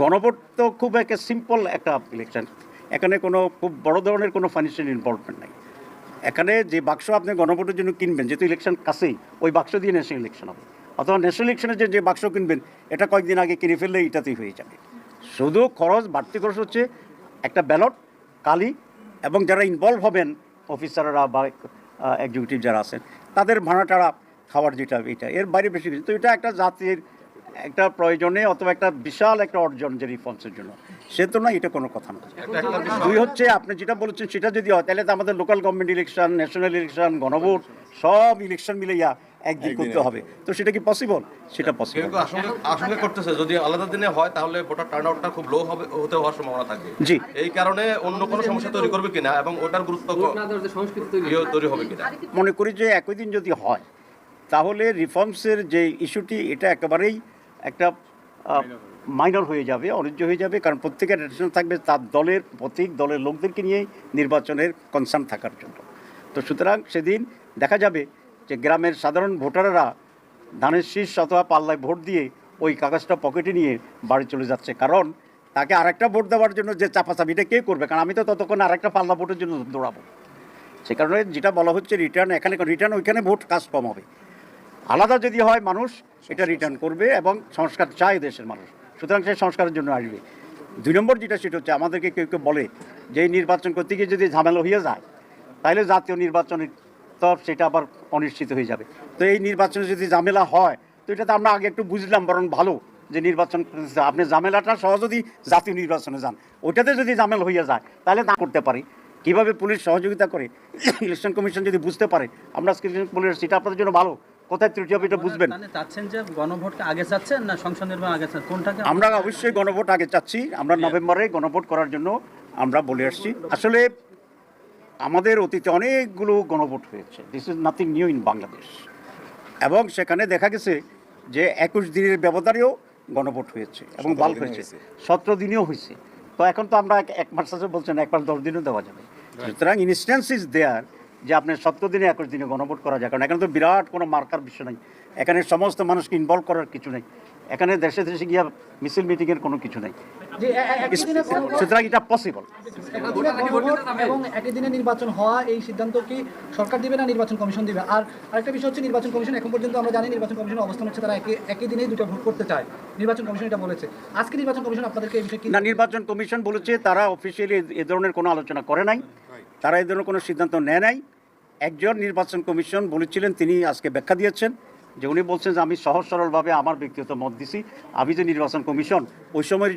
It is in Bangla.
গণভোট তো খুব একটা সিম্পল একটা ইলেকশন এখানে কোনো খুব বড় ধরনের কোনো ফাইন্যান্সিয়াল ইনভলভমেন্ট নাই। এখানে যে বাক্স আপনি গণভোটের জন্য কিনবেন, যেহেতু ইলেকশন কাছেই, ওই বাক্স দিয়ে ন্যাশনাল ইলেকশন হবে। অথবা ন্যাশনাল ইলেকশনের যে যে বাক্স কিনবেন, এটা কয়েকদিন আগে কিনে ফেললে এটাতেই হয়ে যাবে। শুধু খরচ, বাড়তি খরচ হচ্ছে একটা ব্যালট কালি, এবং যারা ইনভলভ হবেন অফিসাররা বা এক্সিকিউটিভ যারা আছেন, তাদের ভাড়া টাড়া খাওয়ার যেটা, এটা, এর বাইরে বেশি কিছু তো এটা একটা জাতির একটা প্রয়োজনে অথবা একটা বিশাল একটা অর্জন যে রিফর্মসের জন্য। সে তো না এটা কোনো কথা না। দুই হচ্ছে আপনি যেটা বলেছেন সেটা যদি হয় তাহলে তো আমাদের local government election national election গণভোট সব ইলেকশন মিলাইয়া একদিন করতে হবে। তো সেটা কি পসিবল সেটা পসিবল আসলে করতেছে যদি আলাদা দিনে হয় তাহলে ভোটার টার্ন আউটটা খুব লো হবে হতে হওয়ার সম্ভাবনা থাকবে জি। এই কারণে অন্য কোনো সমস্যা তৈরি করবে কিনা এবং ওটার গুরুত্ব ইয়ে তৈরি হবে কিনা? মনে করি যে একই দিন যদি হয় তাহলে রিফর্মসের যে ইস্যুটি এটা একেবারেই একটা মাইনর হয়ে যাবে। অনিজ্য হয়ে যাবে কারণ প্রত্যেকের অ্যাটেনশন থাকবে তার দলের প্রতীক দলের লোকদেরকে নিয়ে নির্বাচনের কনসার্ন থাকার জন্য। তো সুতরাং সেদিন দেখা যাবে যে গ্রামের সাধারণ ভোটাররা ধানের শীষ অথবা পাল্লায় ভোট দিয়ে ওই কাগজটা পকেটে নিয়ে বাড়ি চলে যাচ্ছে। কারণ তাকে আরেকটা ভোট দেওয়ার জন্য যে চাপাচাপি এটা কে করবে? কারণ আমি তো ততক্ষণ আরেকটা পাল্লা ভোটের জন্য দৌড়াবো। সে কারণে যেটা বলা হচ্ছে রিটার্ন এখানে রিটার্ন ওইখানে ভোট কাজ কম হবে। আলাদা যদি হয় মানুষ এটা রিটার্ন করবে এবং সংস্কার চায় দেশের মানুষ। সুতরাং সেই সংস্কারের জন্য আসবে। দুই নম্বর যেটা, সেটা হচ্ছে আমাদেরকে কেউ কেউ বলে যে নির্বাচন করতে গিয়ে যদি ঝামেলা হয়ে যায়, তাহলে জাতীয় নির্বাচনের তো সেটা আবার অনিশ্চিত হয়ে যাবে। তো এই নির্বাচনে যদি ঝামেলা হয়, তো এটা তো আমরা আগে একটু বুঝলাম বরং ভালো যে নির্বাচন আপনি ঝামেলাটা সহ যদি জাতীয় নির্বাচনে যান ওইটাতে যদি ঝামেলা হয়ে যায়, তাহলে না করতে পারি। কীভাবে পুলিশ সহযোগিতা করে? ইলেকশন কমিশন যদি বুঝতে পারে, আমরা পুলিশ সেটা আপনাদের জন্য ভালো। কোথায় ত্রুটি হবে এটা বুঝবেন। চাচ্ছেন যে গণভোটকে আগে চাচ্ছেন না সংসদ নির্বাচন আগে চাচ্ছেন? কোনটাকে আমরা অবশ্যই গণভোট আগে চাচ্ছি। আমরা নভেম্বরে গণভোট করার জন্য আমরা বলে আসছি। আসলে আমাদের অতীতে অনেকগুলো গণভোট হয়েছে। This is nothing new in Bangladesh এবং সেখানে দেখা গেছে যে একুশ দিনের ব্যবধানেও গণভোট হয়েছে এবং বাল হয়েছে। সতেরো দিনেও হয়েছে। তো এখন তো আমরা এক- এক মাস আছে বলছেন এক মাস দশ দিনও দেওয়া যাবে। সুতরাং ইনস্ট্যান্স ইজ দেয়ার যে আপনার সতেরো দিনে একুশ দিনে গণভোট করা যায়। কারণ এখানে তো বিরাট কোনো মার্কার বিষয় নাই। এখানে সমস্ত মানুষকে ইনভলভ করার কিছু নেই। এখানে দেশে দেশে গিয়া মিছিল মিটিংয়ের কোনো কিছু নেই। এ- এ- সুতরাং এটা পসিবল এবং একই দিনে নির্বাচন হওয়া এই সিদ্ধান্ত কি সরকার দিবে না নির্বাচন কমিশন দিবে? আর আরেকটা বিষয় হচ্ছে নির্বাচন কমিশন এখন পর্যন্ত আমরা জানি নির্বাচন কমিশনের অবস্থান হচ্ছে তারা একই একই দিনেই দুটো ভোট করতে চায়। নির্বাচন কমিশন এটা বলেছে। আজকে নির্বাচন কমিশন আপনাদেরকে এই বিষয়ে কি না নির্বাচন কমিশন বলেছে তারা অফিসিয়ালি এ ধরনের কোনো আলোচনা করে নাই। তারা এই ধরনের কোনো সিদ্ধান্ত নেয় নাই। একজন নির্বাচন কমিশন বলেছিলেন, তিনি আজকে ব্যাখ্যা দিয়েছেন যে উনি বলছেন যে আমি সহজ সরলভাবে আমার ব্যক্তিগত মত দিছি। আমি যে নির্বাচন কমিশন, ওই সময়ের